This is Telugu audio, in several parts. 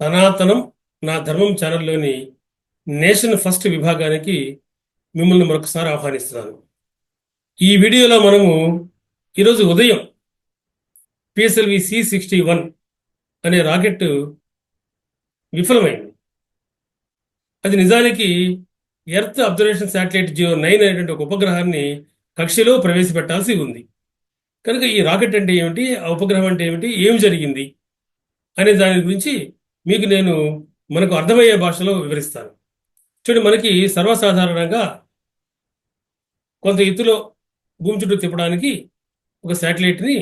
సనాతనం నా ధర్మం ఛానల్లోని నేషన్ ఫస్ట్ విభాగానికి మిమ్మల్ని మరొకసారి ఆహ్వానిస్తున్నాను. ఈ వీడియోలో మనము ఈరోజు ఉదయం పిఎస్ఎల్వి సి సిక్స్టీ వన్ అనే రాకెట్ విఫలమైంది. అది నిజానికి earth observation satellite geo nine అనేటువంటి ఒక ఉపగ్రహాన్ని కక్షలో ప్రవేశపెట్టాల్సి ఉంది. కనుక ఈ రాకెట్ అంటే ఏమిటి? ఆ ఉపగ్రహం అంటే ఏమిటి? ఏం జరిగింది? అనే దాని గురించి మీకు నేను మనకు అర్థమయ్యే భాషలో వివరిస్తాను. చూడండి మనకి సర్వసాధారణంగా కొంత ఎత్తులో భూమి చుట్టూ తిప్పడానికి ఒక శాటిలైట్ని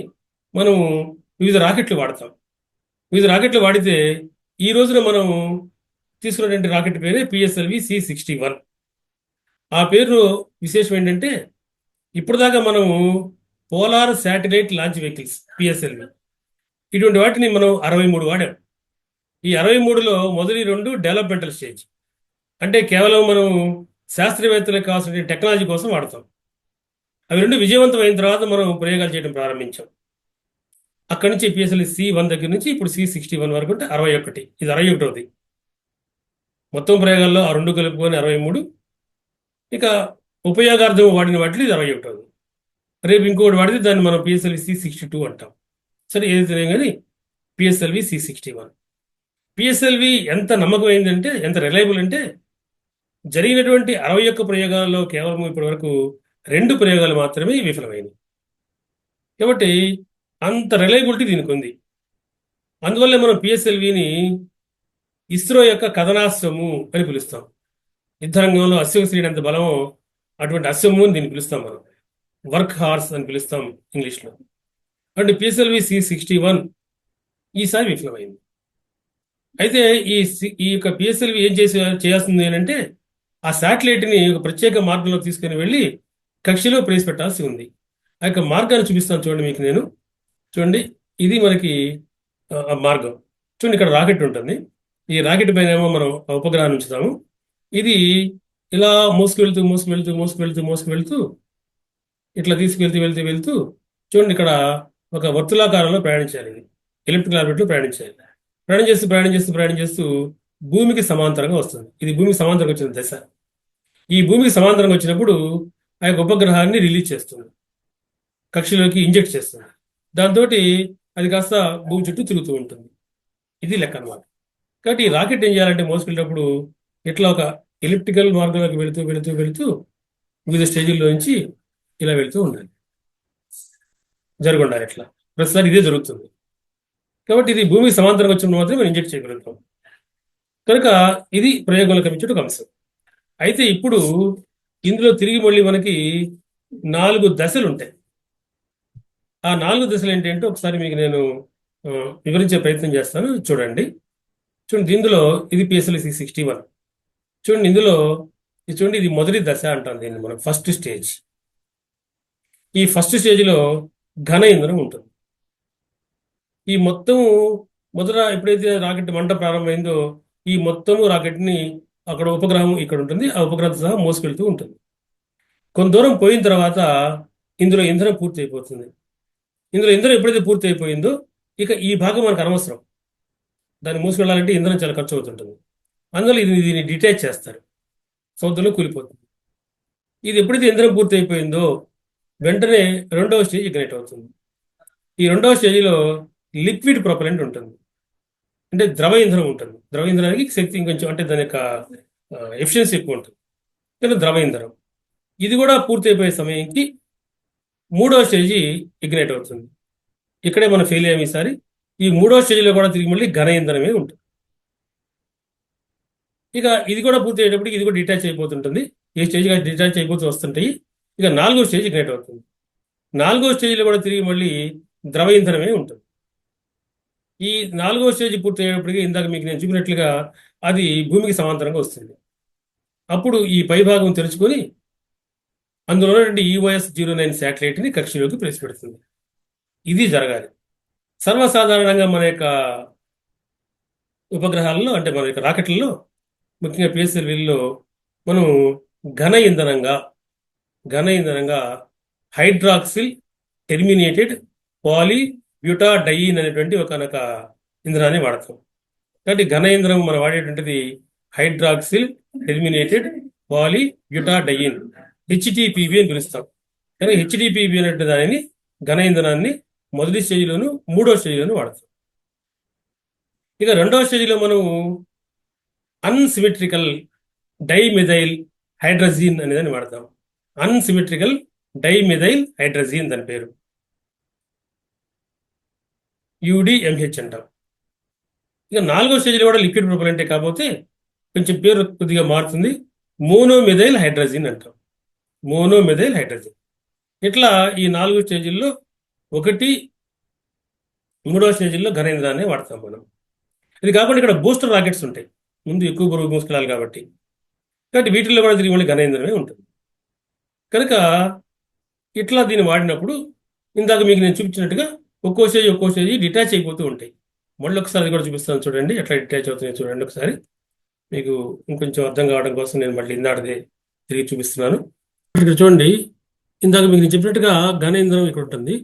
మనం వివిధ రాకెట్లు వాడతాం. వివిధ రాకెట్లు వాడితే ఈ రోజున మనం తీసుకున్నటువంటి రాకెట్ పేరే పిఎస్ఎల్వి సి సిక్స్టీ వన్ ఆ పేరు విశేషం ఏంటంటే ఇప్పటిదాకా మనము polar satellite launch vehicles PSLV ఇటువంటి వాటిని మనం అరవై మూడు వాడాం. ఈ అరవై మూడులో మొదటి రెండు డెవలప్మెంటల్ స్టేజ్. అంటే కేవలం మనం శాస్త్రవేత్తలకు కావాల్సిన టెక్నాలజీ కోసం వాడతాం. అవి రెండు విజయవంతం అయిన తర్వాత మనం ప్రయోగాలు చేయడం ప్రారంభించాం. అక్కడి నుంచి పిఎస్ఎల్ సి వన్ దగ్గర నుంచి ఇప్పుడు సి సిక్స్టీ వన్ వరకు అంటే అరవై ఒకటి. ఇది అరవై ఒకటోది. మొత్తం ప్రయోగాల్లో ఆ రెండు కలుపుకొని అరవై మూడు. ఇక ఉపయోగార్థం వాడిన వాటిలో ఇది అరవై ఒకటోది. రేపు ఇంకోటి వాడితే దాన్ని మనం పిఎస్ఎల్వి సి సిక్స్టీ టూ అంటాం. సరే ఏదైతే కానీ PSLV C sixty one. PSLV ఎంత నమ్మకమైందంటే ఎంత రిలయబుల్ అంటే జరిగినటువంటి అరవై ఒక్క ప్రయోగాల్లో కేవలం ఇప్పటి వరకు రెండు ప్రయోగాలు మాత్రమే విఫలమైనవి కాబట్టి అంత రిలయబిలిటీ దీనికి ఉంది అందువల్ల మనం పిఎస్ఎల్విని ఇస్రో యొక్క కథనాశ్రము అని పిలుస్తాం. యుద్ధరంగంలో అశ్వం శ్రేణి అంత బలమో అటువంటి అశ్వము అని దీన్ని పిలుస్తాం మనం. వర్క్ హార్స్ అని పిలుస్తాం ఇంగ్లీష్లో. అంటే పిఎస్ఎల్వి సి సిక్స్టీ వన్ ఈసారి విఫలమైంది. అయితే ఈ ఈ యొక్క పిఎస్ఎల్వి ఏం చేసి చేయాల్సింది ఏంటంటే ఆ శాటిలైట్ని ఒక ప్రత్యేక మార్గంలో తీసుకుని వెళ్ళి కక్షలో ప్రవేశపెట్టాల్సి ఉంది. ఆ యొక్క మార్గాన్ని చూపిస్తాను చూడండి మీకు నేను. చూడండి ఇది మనకి మార్గం. చూడండి ఇక్కడ రాకెట్ ఉంటుంది. ఈ రాకెట్ పైన ఏమో మనం ఉపగ్రహం ఉపగ్రహాన్ని ఉంచుతాము. ఇది ఇలా మోసుకు మోసుకు వెళ్తూ మోసుకు వెళ్తూ మోసుకు వెళ్తూ ఇట్లా తీసుకువెళ్తూ వెళ్తూ వెళ్తూ చూడండి ఇక్కడ ఒక వర్తులాకారంలో ప్రయాణించాలి ఇది. ఎలిప్టికల్ ఆర్బిట్లో ప్రయాణించాలి. ప్రయాణం చేస్తూ ప్రయాణం చేస్తూ ప్రయాణం చేస్తూ భూమికి సమాంతరంగా వస్తుంది. ఇది భూమికి సమాంతరంగా వచ్చిన దశ. ఈ భూమికి సమాంతరంగా వచ్చినప్పుడు ఆ యొక్క ఉపగ్రహాన్ని రిలీజ్ చేస్తుంది. కక్షలోకి ఇంజెక్ట్ చేస్తుంది. దాంతో అది కాస్త భూమి చుట్టూ తిరుగుతూ ఉంటుంది. ఇది లెక్క అన్నమాట. కాబట్టి ఈ రాకెట్ ఏం చేయాలంటే మోసుకెళ్ళేటప్పుడు ఇట్లా ఒక ఎలిప్టికల్ మార్గంలోకి వెళుతూ వెళుతూ వెళుతూ వివిధ స్టేజీల్లో నుంచి ఇలా వెళుతూ ఉండాలి. జరుగుండాలి ఇట్లా ప్రస్తుతానికి ఇదే జరుగుతుంది. కాబట్టి ఇది భూమికి సమాంతరంగా వచ్చినప్పుడు మాత్రమే మనం ఇంజెక్ట్ చేయగలుగుతాం. కనుక ఇది ప్రయోగంలో కమించే ఒక అంశం. అయితే ఇప్పుడు ఇందులో తిరిగి మళ్ళీ మనకి నాలుగు దశలు ఉంటాయి. ఆ నాలుగు దశలు ఏంటంటే ఒకసారి మీకు నేను వివరించే ప్రయత్నం చేస్తాను. చూడండి. చూడండి ఇందులో ఇది పిఎస్ఎల్ సి సిక్స్టీ వన్ చూడండి ఇందులో ఇది చూడండి ఇది మొదటి దశ అంటాం దీన్ని మనం ఫస్ట్ స్టేజ్ ఈ ఫస్ట్ స్టేజ్లో ఘన ఇంధనం ఉంటుంది. ఈ మొత్తం మొదట ఎప్పుడైతే రాకెట్ మంట ప్రారంభమైందో ఈ మొత్తము రాకెట్ని అక్కడ ఉపగ్రహం ఇక్కడ ఉంటుంది. ఆ ఉపగ్రహంతో సహా మోసుకెళ్తూ ఉంటుంది. కొంత దూరం పోయిన తర్వాత ఇందులో ఇంధనం పూర్తి అయిపోతుంది ఇందులో ఇంధనం ఎప్పుడైతే పూర్తి అయిపోయిందో ఇక ఈ భాగం మనకు అనవసరం. దాన్ని మూసుకెళ్ళాలంటే ఇంధనం చాలా ఖర్చు అవుతుంటుంది అందులో ఇది దీన్ని డిటాచ్ చేస్తారు. సముద్రంలో కూలిపోతుంది. ఇది ఎప్పుడైతే ఇంధనం పూర్తి అయిపోయిందో వెంటనే రెండవ స్టేజ్ ఇగ్నైట్ అవుతుంది. ఈ రెండవ స్టేజ్లో లిక్విడ్ ప్రొపలెంట్ ఉంటుంది. అంటే ద్రవ ఇంధనం ఉంటుంది. ద్రవ ఇంధనానికి శక్తి ఇంకొంచెం అంటే దాని యొక్క ఎఫిషియన్సీ ఎక్కువ ఉంటుంది. కానీ ద్రవ ఇంధనం. ఇది కూడా పూర్తి అయిపోయే సమయానికి మూడవ స్టేజీ ఇగ్నైట్ అవుతుంది. ఇక్కడే మనం ఫెయిల్ అయ్యాం ఈసారి. ఈ మూడవ స్టేజ్లో కూడా తిరిగి మళ్ళీ ఘన ఇంధనమే ఉంటుంది. ఇక ఇది కూడా పూర్తి అయ్యేటప్పటికి ఇది కూడా డిటాచ్ అయిపోతుంటుంది. ఈ స్టేజ్ డిటాచ్ అయిపోతూ వస్తుంటాయి. ఇక నాలుగో స్టేజ్ ఇగ్నైట్ అవుతుంది. నాలుగో స్టేజ్లో కూడా తిరిగి మళ్ళీ ద్రవ ఇంధనమే ఉంటుంది. ఈ నాలుగో స్టేజ్ పూర్తయ్యేటప్పటికి ఇందాక మీకు నేను చూపినట్లుగా అది భూమికి సమాంతరంగా వస్తుంది. అప్పుడు ఈ పైభాగం తెరుచుకొని అందులో ఉన్నటువంటి ఈఓఎస్ జీరో నైన్ శాటిలైట్ని కక్షలోకి ప్రవేశపెడుతుంది. ఇది జరగాలి. సర్వసాధారణంగా మన యొక్క ఉపగ్రహాలలో అంటే మన యొక్క రాకెట్లలో ముఖ్యంగా పిఎస్ఎల్వీల్లో మనం ఘన ఇంధనంగా ఘన ఇంధనంగా హైడ్రాక్సిల్ టెర్మినేటెడ్ పాలీ బ్యూటా డయిన్ అనేటువంటి ఒక ఒక ఇంధనాన్ని వాడతాం. కాబట్టి ఘన ఇంధనం మనం వాడేటువంటిది hydroxyl terminated poly butadiene HTPB అని పిలుస్తాం. కానీ హెచ్డిపిబి అనే దానిని ఘన ఇంధనాన్ని మొదటి స్టేజ్లోను మూడో స్టేజ్లోను వాడతాం. ఇక రెండవ స్టేజ్లో మనం అన్సిమెట్రికల్ డైమెథైల్ హైడ్రజీన్ అనే దాన్ని వాడతాం. అన్సిమెట్రికల్ డైమెథైల్ హైడ్రజీన్ దాని పేరు. యుడిఎంహెచ్ అంటాం ఇక నాలుగో స్టేజ్లో కూడా లిక్విడ్ ప్రొపలెంటే కాకపోతే కొంచెం పేరు కొద్దిగా మారుతుంది. మోనోమెథైల్ హైడ్రజీన్ అంటాం మోనోమెథైల్ హైడ్రజన్ ఇట్లా ఈ నాలుగు స్టేజీల్లో ఒకటి మూడో స్టేజ్లో ఘనేంద్రాన్ని వాడతాం మనం. ఇది కాకుండా ఇక్కడ బూస్టర్ రాకెట్స్ ఉంటాయి. ముందు ఎక్కువ బరువు మోసుకెళ్ళాలి కాబట్టి. కాబట్టి వీటిల్లో కూడా తిరిగి మళ్ళీ ఘనేంద్రమే ఉంటుంది. కనుక ఇట్లా దీన్ని వాడినప్పుడు ఇందాక మీకు నేను చూపించినట్టుగా ఒక్కో స్టేజ్ ఒక్కో స్టేజ్ డిటాచ్ అయిపోతూ ఉంటాయి. మళ్ళీ ఒకసారి అది కూడా చూపిస్తాను చూడండి. ఎట్లా డిటాచ్ అవుతున్నాయి చూడండి ఒకసారి. మీకు ఇంకొంచెం అర్థం కావడం కోసం నేను మళ్ళీ ఇందాడదే తిరిగి చూపిస్తున్నాను. ఇక్కడ చూడండి. ఇందాక మీకు నేను చెప్పినట్టుగా ఘన ఇంధనం ఇక్కడ ఉంటుంది.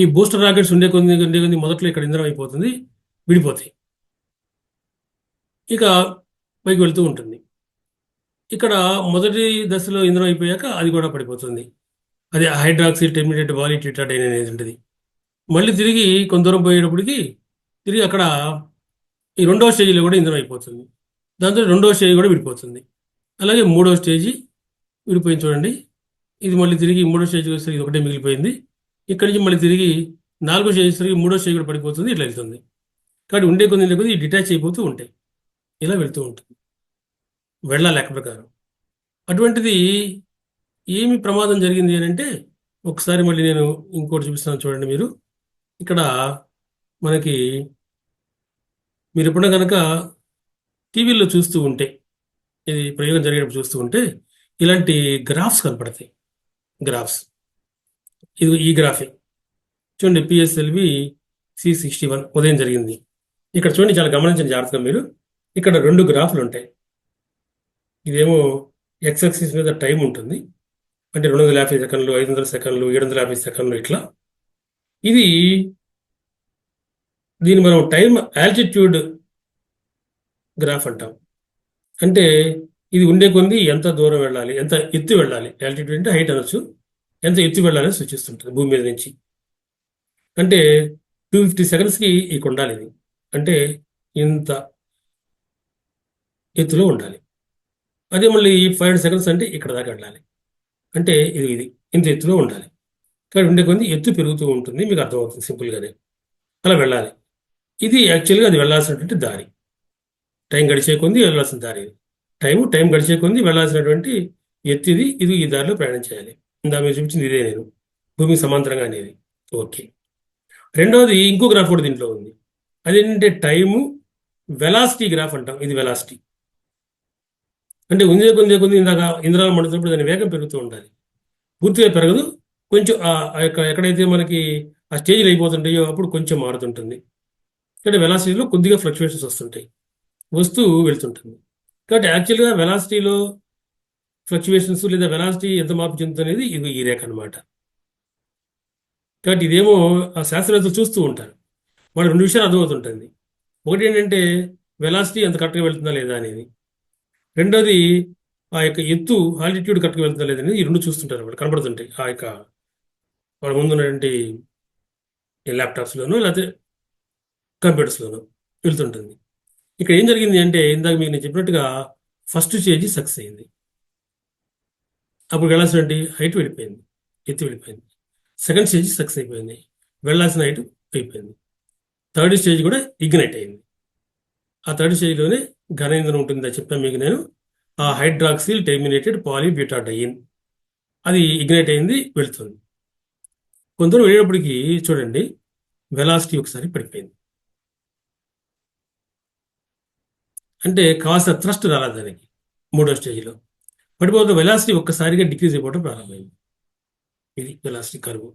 ఈ బూస్టర్ రాకెట్స్ ఉండే కొన్ని ఉండే కొన్ని మొదట్లో ఇక్కడ ఇంధనం అయిపోతుంది విడిపోతాయి. ఇక పైకి వెళుతూ ఉంటుంది. ఇక్కడ మొదటి దశలో ఇంధనం అయిపోయాక అది కూడా పడిపోతుంది. అది హైడ్రాక్సీ టెర్మినేట్ వాలిట్రిటాడైన్ అనేది ఉంటుంది. మళ్ళీ తిరిగి కొంత దూరం పోయేటప్పటికి తిరిగి అక్కడ ఈ రెండవ స్టేజీలో కూడా ఇంధనం అయిపోతుంది దాంతో రెండవ స్టేజ్ కూడా విడిపోతుంది. అలాగే మూడవ స్టేజీ విడిపోయింది చూడండి. ఇది మళ్ళీ తిరిగి మూడో స్టేజ్ వచ్చేసరికి ఇది ఒకటే మిగిలిపోయింది. ఇక్కడి నుంచి మళ్ళీ తిరిగి నాలుగో స్టేజ్ వచ్చేసరికి మూడో స్టేజ్ కూడా పడిపోతుంది ఇట్లా వెళ్తుంది. కాబట్టి ఉండే కొన్ని కొద్ది డిటాచ్ అయిపోతూ ఉంటాయి. ఇలా వెళ్తూ ఉంటుంది. వెళ్ళాలి లెక్క ప్రకారం. అటువంటిది ఏమి ప్రమాదం జరిగింది అని అంటే ఒకసారి మళ్ళీ నేను ఇంకోటి చూపిస్తాను చూడండి మీరు. ఇక్కడ మనకి మీరు ఎప్పుడైనా కనుక టీవీలో చూస్తూ ఉంటే ఇది ప్రయోగం జరిగేటప్పుడు చూస్తూ ఉంటే ఇలాంటి గ్రాఫ్స్ కనపడతాయి. గ్రాఫ్స్. ఇది ఈ గ్రాఫే. చూడండి పిఎస్ఎల్వి సి సిక్స్టీ వన్ ఉదయం జరిగింది. ఇక్కడ చూడండి చాలా గమనించండి జాగ్రత్తగా మీరు. ఇక్కడ రెండు గ్రాఫ్లు ఉంటాయి. ఇదేమో ఎక్స్ మీద టైం ఉంటుంది. అంటే రెండు వందల యాభై సెకండ్లు ఐదు వందల సెకండ్లు ఏడు వందల యాభై సెకండ్లు ఇట్లా. ఇది దీన్ని మనం టైం ఆల్టిట్యూడ్ గ్రాఫ్ అంటాం. అంటే ఇది ఉండే కొంది ఎంత దూరం వెళ్ళాలి ఎంత ఎత్తు వెళ్ళాలి ఆల్టిట్యూడ్ అంటే హైట్ అనొచ్చు ఎంత ఎత్తు వెళ్ళాలని సూచిస్తుంటుంది భూమి మీద నుంచి. అంటే టూ ఫిఫ్టీ సెకండ్స్కి ఇక ఉండాలి ఇది అంటే ఇంత ఎత్తులో ఉండాలి. అదే మళ్ళీ ఫైవ్ హండ్రెడ్ సెకండ్స్ అంటే ఇక్కడ దాకా వెళ్ళాలి. అంటే ఇది ఇది ఇంత ఎత్తులో ఉండాలి. కానీ ఉండే కొంది ఎత్తు పెరుగుతూ ఉంటుంది. మీకు అర్థమవుతుంది సింపుల్గానే. అలా వెళ్ళాలి. ఇది యాక్చువల్గా అది వెళ్ళాల్సినటువంటి దారి. టైం గడిచే కొంది వెళ్ళాల్సిన దారి టైము టైం గడిచే కొంది వెళ్ళాల్సినటువంటి ఎత్తిది ఇది. ఈ దారిలో ప్రయాణం చేయాలి. ఇందా మీరు చూపించింది ఇదే నేను. భూమికి సమాంతరంగా అనేది. ఓకే. రెండవది ఇంకో గ్రాఫ్ కూడా దీంట్లో ఉంది. అదేంటంటే టైము వెలాసిటీ గ్రాఫ్ అంటాం. ఇది వెలాసిటీ. అంటే ఉందే కొందే కొంది ఇందాక ఇంద్రాలు మండుతున్నప్పుడు దాని వేగం పెరుగుతూ ఉండాలి. పూర్తిగా పెరగదు. కొంచెం ఆ యొక్క ఎక్కడైతే మనకి ఆ స్టేజ్లు అయిపోతుంటాయో అప్పుడు కొంచెం మారుతుంటుంది. అంటే వెలాసిటీలో కొద్దిగా ఫ్లక్చువేషన్స్ వస్తుంటాయి. వస్తూ వెళ్తుంటుంది. కాబట్టి యాక్చువల్గా వెలాసిటీలో ఫ్లక్చువేషన్స్ లేదా వెలాసిటీ ఎంత మార్పు చెందుతుంది ఇది ఈ రేఖ అనమాట కాబట్టి ఇదేమో ఆ శాస్త్రవేత్తలు చూస్తూ ఉంటారు. వాళ్ళు రెండు విషయాలు అర్థమవుతుంటుంది. ఒకటి ఏంటంటే వెలాసిటీ ఎంత కరెక్ట్గా వెళ్తుందా లేదా అనేది. రెండోది ఆ యొక్క ఎత్తు ఆల్టిట్యూడ్ కరెక్ట్గా వెళ్తుందా లేదా అనేది ఈ రెండు చూస్తుంటారు వాళ్ళు కనబడుతుంటాయి. ఆ యొక్క వాళ్ళ ముందు ఉన్నటువంటి ల్యాప్టాప్స్లోనూ లేకపోతే కంప్యూటర్స్లోనూ వెళ్తుంటుంది. ఇక్కడ ఏం జరిగింది అంటే ఇందాక మీకు నేను చెప్పినట్టుగా ఫస్ట్ స్టేజ్ సక్సెస్ అయింది. అప్పుడు వెళ్ళాల్సిన హైట్ వెళ్ళిపోయింది. ఎత్తు వెళ్ళిపోయింది. సెకండ్ స్టేజ్ సక్సెస్ అయిపోయింది. వెళ్ళాల్సిన హైట్ అయిపోయింది. థర్డ్ స్టేజ్ కూడా ఇగ్నైట్ అయింది. ఆ థర్డ్ స్టేజ్లోనే ఘన ఇంధనం ఉంటుందని చెప్పాను మీకు నేను. ఆ హైడ్రాక్సిల్ టెర్మినేటెడ్ పాలీబ్యూటాడయిన్ అది ఇగ్నైట్ అయింది వెళుతుంది. కొందరు వెళ్ళేటప్పటికి చూడండి వెలాసిటీ ఒకసారి పడిపోయింది. అంటే కాస్త థ్రస్ట్ రాలేదు దానికి మూడో స్టేజ్లో. పడిపోతే వెలాసిటీ ఒక్కసారిగా డిక్రీజ్ అయిపోవడం ప్రారంభమైంది. ఇది వెలాసిటీ కరువు.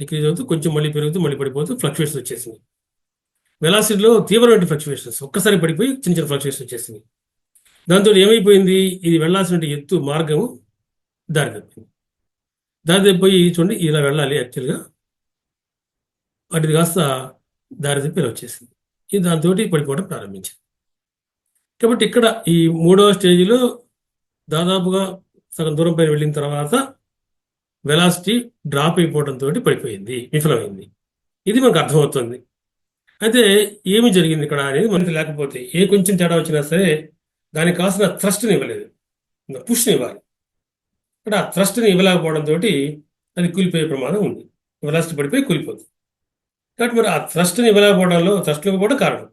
డిక్రీజ్ అవుతూ కొంచెం మళ్ళీ పెరుగుతూ మళ్ళీ పడిపోతూ ఫ్లక్చువేషన్స్ వచ్చేసింది వెలాసిటీలో తీవ్రమైన ఫ్లక్చువేషన్స్. ఒక్కసారి పడిపోయి చిన్న చిన్న ఫ్లక్చువేషన్ వచ్చేసింది దాంతో ఏమైపోయింది? ఇది వెళ్ళాల్సిన ఎత్తు మార్గము దారి తప్పింది దారి తప్పిపోయి చూడండి ఇలా వెళ్ళాలి యాక్చువల్గా వాటిది కాస్త దారి తప్పి ఇలా వచ్చేసింది. ఇది దాంతో పడిపోవడం ప్రారంభించింది. కాబట్టి ఇక్కడ ఈ మూడవ స్టేజ్లో దాదాపుగా సగం దూరం పైన వెళ్ళిన తర్వాత వెలాసిటీ డ్రాప్ అయిపోవడంతో పడిపోయింది విఫలమైంది. ఇది మనకు అర్థమవుతుంది. అయితే ఏమి జరిగింది ఇక్కడ అనేది మనకి లేకపోతే ఏ కొంచెం తేడా వచ్చినా సరే దానికి కాసిన థ్రస్ట్ని ఇవ్వలేదు పుష్ని ఇవ్వాలి. ఇక్కడ ఆ థ్రస్ట్ని ఇవ్వలేకపోవడంతో అది కూలిపోయే ప్రమాదం ఉంది. వెలాసిటీ పడిపోయి కూలిపోతుంది. కాబట్టి మరి ఆ థ్రస్ట్ని ఇవ్వలేకపోవడంలో థ్రస్ట్ ఇవ్వకపోవడం కారణం.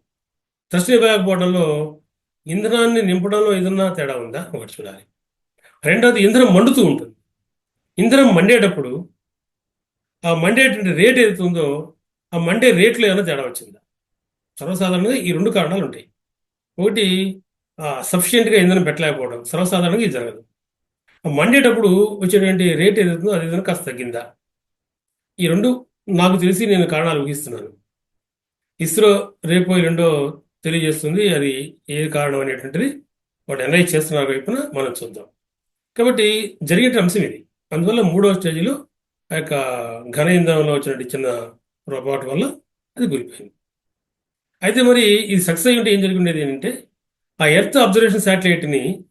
థ్రస్ట్ని ఇవ్వలేకపోవడంలో ఇంధనాన్ని నింపడంలో ఏదన్నా తేడా ఉందా? ఒకటి చూడాలి. రెండవది ఇంధనం మండుతూ ఉంటుంది. ఇంధనం మండేటప్పుడు ఆ మండేటువంటి రేట్ ఏదైతుందో ఉందో ఆ మండే రేట్లో ఏమైనా తేడా వచ్చిందా? సర్వసాధారణంగా ఈ రెండు కారణాలు ఉంటాయి. ఒకటి సఫిషియెంట్గా ఇంధనం పెట్టలేకపోవడం. సర్వసాధారణంగా ఇది జరగదు. మండేటప్పుడు వచ్చేటువంటి రేట్ ఏదైతుందో అది కాస్త తగ్గిందా? ఈ రెండు నాకు తెలిసి నేను కారణాలు ఊహిస్తున్నాను. ఇస్రో రేపు రెండో తెలియజేస్తుంది అది ఏ కారణం అనేటువంటిది వాడు అనలైజ్ చేస్తున్నారు వైపున మనం చూద్దాం. కాబట్టి జరిగే అంశం ఇది. అందువల్ల మూడవ స్టేజ్లో ఆ యొక్క ఘన ఇంధనంలో వచ్చినట్టు చిన్న పొరపాటు వల్ల అది కూలిపోయింది. అయితే మరి ఇది సక్సెస్ అయ్యి ఉంటే ఏం జరిగి ఉండేది ఏంటంటే ఆ ఎర్త్ అబ్జర్వేషన్ శాటిలైట్ని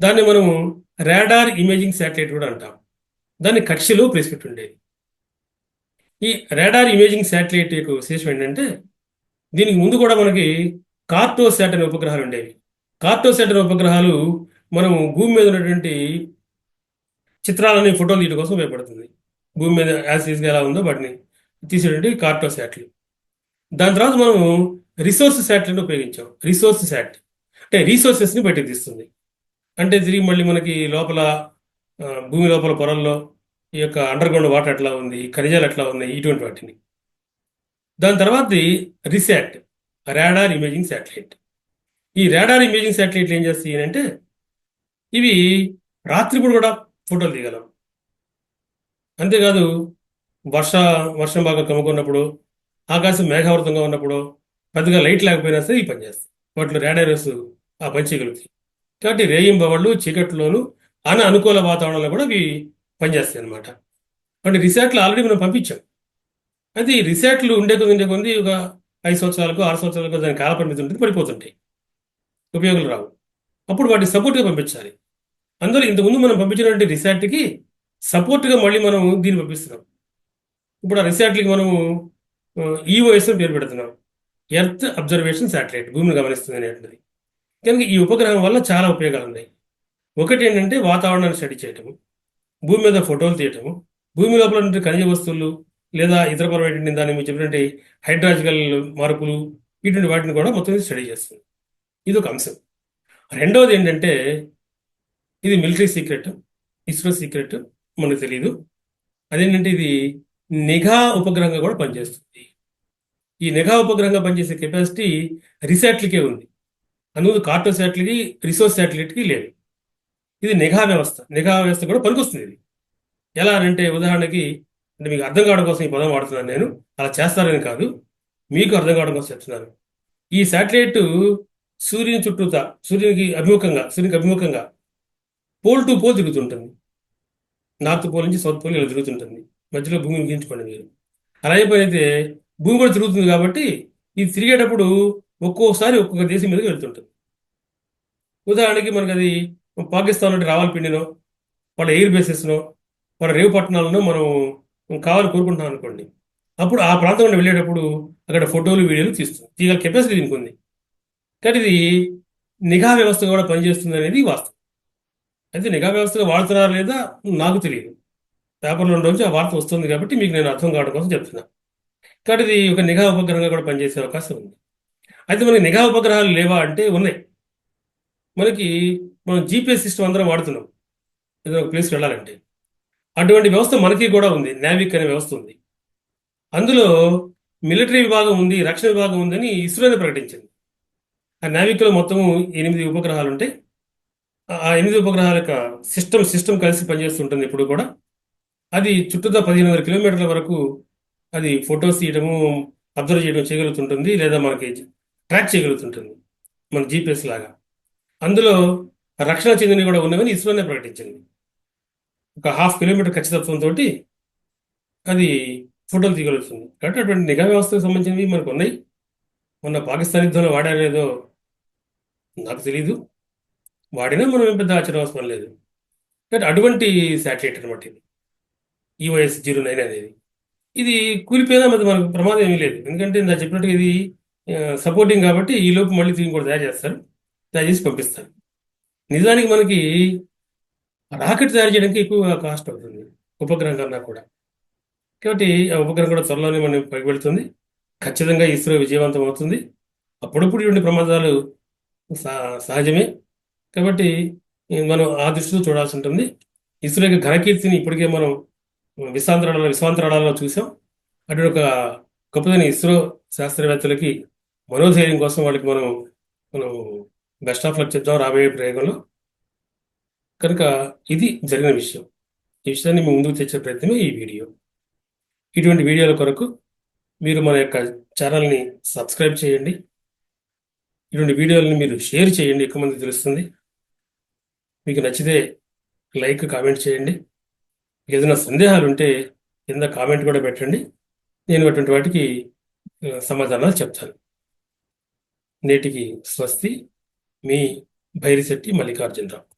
దాన్ని మనము రాడార్ ఇమేజింగ్ శాటిలైట్ కూడా అంటాం. దాన్ని కక్షలో ప్రవేశపెట్టి ఉండేది ఈ రాడార్ ఇమేజింగ్ శాటిలైట్ యొక్క విశేషం ఏంటంటే దీనికి ముందు కూడా మనకి కార్టోసాట్ అనే ఉపగ్రహాలు ఉండేవి. కార్టోసాట్ అనే ఉపగ్రహాలు మనం భూమి మీద ఉన్నటువంటి చిత్రాలని ఫోటోలు తీయడం కోసం ఉపయోగపడుతుంది. భూమి మీద యాసిస్గా ఎలా ఉందో వాటిని తీసేటువంటి కార్టోసాట్లు దాని తర్వాత మనం రిసోర్స్ శాటిలైట్ ఉపయోగించాం. Resource sat. అంటే రీసోర్సెస్ని బయటకు తీస్తుంది. అంటే తిరిగి మళ్ళీ మనకి లోపల భూమి లోపల పొరల్లో ఈ యొక్క అండర్ గ్రౌండ్ వాటర్ ఎట్లా ఉంది ఖనిజాలు ఎట్లా ఉన్నాయి ఇటువంటి వాటిని. దాని తర్వాత రిసాట్ రాడార్ ఇమేజింగ్ శాటిలైట్. ఈ రాడార్ ఇమేజింగ్ శాటిలైట్లు ఏం చేస్తాయి అంటే ఇవి రాత్రిపూట కూడా ఫోటోలు తీయగలం అంతేకాదు వర్ష వర్షం బాగా కమ్ముకున్నప్పుడు ఆకాశం మేఘావృతంగా ఉన్నప్పుడు పెద్దగా లైట్ లేకపోయినా సరే ఈ పని చేస్తాయి. వాటిలో రాడారస్ ఆ పని చేయగలుగుతాయి. కాబట్టి రేయింబవళ్ళు చీకట్లోను అన అనుకూల వాతావరణంలో కూడా అవి పనిచేస్తాయి అనమాట అంటే రిసార్ట్లు ఆల్రెడీ మనం పంపించాం. అయితే ఈ రిసార్ట్లు ఉండే కొద్ది ఉండే కొద్ది ఒక ఐదు సంవత్సరాలకు ఆరు సంవత్సరాలకు దాని కాల పరిమితి ఉంటుంది పడిపోతుంటాయి. ఉపయోగాలు రావు. అప్పుడు వాటిని సపోర్ట్గా పంపించాలి. అందులో ఇంతకుముందు మనం పంపించినటువంటి రిసార్ట్కి సపోర్ట్గా మళ్ళీ మనం దీన్ని పంపిస్తున్నాం. ఇప్పుడు ఆ రిసార్ట్లకి మనము ఈఓఎస్ పేరు పెడుతున్నాం. ఎర్త్ అబ్జర్వేషన్ శాటిలైట్ భూమిని గమనిస్తుంది అనేటువంటిది. కనుక ఈ ఉపగ్రహం వల్ల చాలా ఉపయోగాలు ఉన్నాయి. ఒకటి ఏంటంటే వాతావరణాన్ని స్టడీ చేయటము భూమి మీద ఫోటోలు తీయటము భూమి లోపల ఖనిజ వస్తువులు లేదా ఇతర పరమైనటువంటి దాని మీరు చెప్పినట్టు హైడ్రాజికల్ మార్పులు ఇటువంటి వాటిని కూడా మొత్తం స్టడీ చేస్తుంది. ఇది ఒక అంశం. రెండవది ఏంటంటే ఇది మిలిటరీ సీక్రెట్ ఇస్రో సీక్రెట్ మనకు తెలియదు అదేంటంటే ఇది నిఘా ఉపగ్రహంగా కూడా పనిచేస్తుంది. ఈ నిఘా ఉపగ్రహంగా పనిచేసే కెపాసిటీ రీసెట్లకే ఉంది. అందుకు కార్టో శాటిలైట్కి రిసోర్స్ శాటిలైట్కి లేదు. ఇది నిఘా వ్యవస్థ. నిఘా వ్యవస్థ కూడా పనికొస్తుంది ఇది. ఎలా అంటే ఉదాహరణకి అంటే మీకు అర్థం కావడం కోసం ఈ పదం వాడుతున్నాను నేను. అలా చేస్తారని కాదు. మీకు అర్థం కావడం కోసం చెప్తున్నాను. ఈ శాటిలైట్ సూర్యుని చుట్టూతా సూర్యునికి అభిముఖంగా సూర్యునికి అభిముఖంగా పోల్ టు పోల్ తిరుగుతుంటుంది. నార్త్ పోల్ నుంచి సౌత్ పోల్ ఇలా తిరుగుతుంటుంది. మధ్యలో భూమిని ఊహించుకోండి మీరు. అలా అయిపోయితే భూమి కూడా తిరుగుతుంది కాబట్టి ఇది తిరిగేటప్పుడు ఒక్కోసారి ఒక్కొక్క దేశం మీదకి వెళ్తుంటుంది. ఉదాహరణకి మనకి అది పాకిస్తాన్ నుండి రావాలపిండినో వాళ్ళ ఎయిర్ బేసెస్నో వాళ్ళ రేవు పట్టణాలను మనం కావాలి కోరుకుంటున్నాం అనుకోండి. అప్పుడు ఆ ప్రాంతం నుండి వెళ్ళేటప్పుడు అక్కడ ఫోటోలు వీడియోలు తీస్తుంది తీగల కెపాసిటీ దీనికి ఉంది. కానీ ఇది నిఘా వ్యవస్థ కూడా పనిచేస్తుంది అనేది వాస్తవం. అయితే నిఘా వ్యవస్థగా వాడుతున్నారా లేదా నాకు తెలియదు. పేపర్లో ఉండవచ్చు ఆ వార్త వస్తుంది కాబట్టి మీకు నేను అర్థం కావడం కోసం చెప్తున్నా. కాబట్టి ఇది ఒక నిఘా ఉపగ్రహంగా కూడా పనిచేసే అవకాశం ఉంది. అయితే మనకి నిఘా ఉపగ్రహాలు లేవా అంటే ఉన్నాయి. మనకి మనం జీపీఎస్ సిస్టమ్ అందరం వాడుతున్నాం. ఏదైనా ఒక ప్లేస్కి వెళ్ళాలంటే. అటువంటి వ్యవస్థ మనకి కూడా ఉంది. నావిక్ అనే వ్యవస్థ ఉంది. అందులో మిలిటరీ విభాగం ఉంది రక్షణ విభాగం ఉందని ఇస్రోనే ప్రకటించింది. ఆ నావిక్లో మొత్తం ఎనిమిది ఉపగ్రహాలు ఉంటాయి ఆ ఎనిమిది ఉపగ్రహాల యొక్క సిస్టమ్ సిస్టమ్ కలిసి పనిచేస్తుంటుంది ఇప్పుడు కూడా. అది చుట్టూతా పదిహేను వందల కిలోమీటర్ల వరకు అది ఫొటోస్ తీయడము అబ్జర్వ్ చేయడం చేయగలుగుతుంటుంది లేదా మనకి ట్రాక్ చేయగలుగుతుంటుంది మన జీపీఎస్ లాగా. అందులో రక్షణ చెందినవి కూడా ఉన్నవని ఇస్రోనే ప్రకటించింది. ఒక హాఫ్ కిలోమీటర్ ఖచ్చితత్వంతో అది ఫోటోలు తీయగలుగుతుంది. కాబట్టి అటువంటి నిఘా వ్యవస్థకు సంబంధించినవి మనకు ఉన్నాయి. మొన్న పాకిస్తాన్ యుద్ధంలో వాడారేదో నాకు తెలియదు వాడినా మనం పెద్ద ఆశ్చర్యవసరం లేదు. బట్ అటువంటి శాటిలైట్ అనమాట ఇది. ఈవైఎస్ జీరో నైన్ అనేది. ఇది కూలిపోయినా మరి మనకు ప్రమాదం ఏమీ లేదు. ఎందుకంటే నేను చెప్పినట్టుగా ఇది సపోర్టింగ్ కాబట్టి ఈ లోపు మళ్ళీ తిరిగి కూడా తయారు చేస్తారు. తయారు చేసి పంపిస్తారు. నిజానికి మనకి రాకెట్ తయారు చేయడానికి ఎక్కువ కాస్ట్ అవుతుంది. ఉపగ్రహం కన్నా కూడా. కాబట్టి ఆ ఉపగ్రహం కూడా త్వరలోనే మనం పైకి వెళుతుంది. ఖచ్చితంగా ఇస్రో విజయవంతం అవుతుంది. అప్పుడప్పుడు ఇటువంటి ప్రమాదాలు సహజమే. కాబట్టి మనం ఆ దృష్టితో చూడాల్సి ఉంటుంది. ఇస్రో యొక్క ఘనకీర్తిని ఇప్పటికే మనం విశ్వాంతరాలలో విశ్వాంతరాలలో చూసాం. అటు ఒక గొప్పదని ఇస్రో శాస్త్రవేత్తలకి మనోధైర్యం కోసం వాళ్ళకి మనం మనం బెస్ట్ ఆఫ్ లక్ చెప్దాం రాబోయే ప్రయోగంలో. కనుక ఇది జరిగిన విషయం. ఈ విషయాన్ని మేము ముందుకు తెచ్చే ప్రయత్నమే ఈ వీడియో. ఇటువంటి వీడియోల కొరకు మీరు మన యొక్క ఛానల్ని సబ్స్క్రైబ్ చేయండి. ఇటువంటి వీడియోలను మీరు షేర్ చేయండి ఎక్కువ మంది తెలుస్తుంది. మీకు నచ్చితే లైక్ కామెంట్ చేయండి. మీకు ఏదైనా సందేహాలు ఉంటే కింద కామెంట్ కూడా పెట్టండి. నేను అటువంటి వాటికి సమాధానాలు చెప్తాను. నేటికి స్వస్తి మీ భైరిశెట్టి మల్లికార్జునరావు.